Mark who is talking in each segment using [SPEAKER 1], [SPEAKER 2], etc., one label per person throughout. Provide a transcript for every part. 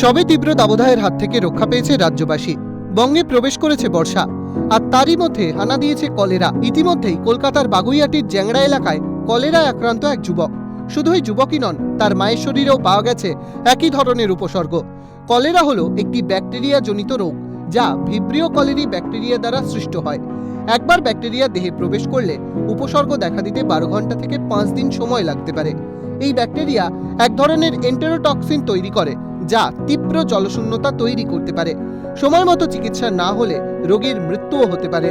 [SPEAKER 1] সবে তীব্র দাবদাহের হাত থেকে রক্ষা পেয়েছে রাজ্যবাসী। বঙ্গে প্রবেশ করেছে বর্ষা। আর তারই মধ্যে হানা দিয়েছে কলেরা। ইতিমধ্যেই কলকাতার বাগুইয়াটির জ্যাংড়া এলাকায় কলেরায় আক্রান্ত এক যুবক। শুধু ওই যুবকই নন, তার মায়ের শরীরেও পাওয়া গেছে একই ধরনের উপসর্গ। কলেরা হলো একটি ব্যাকটেরিয়া জনিত রোগ, যা ভিব্রিও কলেরি ব্যাকটেরিয়া দ্বারা সৃষ্ট হয়। একবার ব্যাকটেরিয়া দেহে প্রবেশ করলে উপসর্গ দেখা দিতে বারো ঘণ্টা থেকে পাঁচ দিন সময় লাগতে পারে। এই ব্যাকটেরিয়া এক ধরনের এন্টেরোটক্সিন তৈরি করে যা তীব্র জলশূন্যতা তৈরি করতে পারে। সময় মতো চিকিৎসা না হলে রোগীর মৃত্যুও হতে পারে।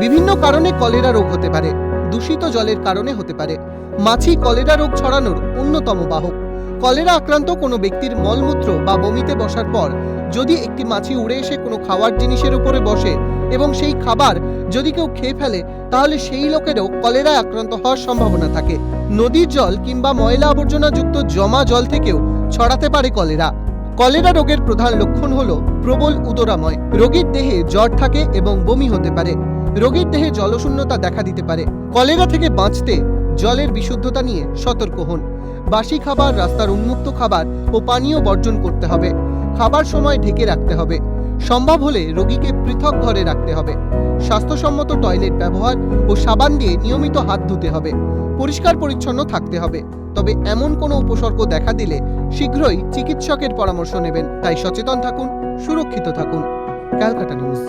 [SPEAKER 1] বিভিন্ন কারণে কলেরা রোগ হতে পারে, দূষিত জলের কারণে হতে পারে। মাছি কলেরা রোগ ছড়ানোর অন্যতম বাহক। কলেরা আক্রান্ত কোনো ব্যক্তির মলমূত্র বা বমিতে বসার পর যদি একটি মাছি উড়ে এসে কোনো খাওয়ার জিনিসের উপরে বসে এবং সেই খাবার যদি কেউ খেয়ে ফেলে, তাহলে সেই লোকেরও কলেরায় আক্রান্ত হওয়ার সম্ভাবনা থাকে। নদীর জল কিংবা ময়লা আবর্জনাযুক্ত জমা জল থেকেও ছড়াতে পারে কলেরা। কলেরা রোগের প্রধান লক্ষণ হল প্রবল উদরাময়। রোগীর দেহে জ্বর থাকে এবং বমি হতে পারে। রোগীর দেহে জলশূন্যতা দেখা দিতে পারে। কলেরা থেকে বাঁচতে জলের বিশুদ্ধতা নিয়ে সতর্ক হন। বাসি খাবার, রাস্তার উন্মুক্ত খাবার ও পানীয় বর্জন করতে হবে। খাবার সময় ঢেকে রাখতে হবে। সম্ভব হলে রোগীকে পৃথক ঘরে রাখতে হবে। স্বাস্থ্যসম্মত টয়লেট ব্যবহার ও সাবান দিয়ে নিয়মিত হাত ধুতে হবে। পরিষ্কার পরিচ্ছন্ন থাকতে হবে। তবে এমন কোনো উপসর্গ দেখা দিলে শীঘ্রই চিকিৎসকের পরামর্শ নেবেন তাই সচেতন থাকুন সুরক্ষিত থাকুন। ক্যালকাটা নিউজ।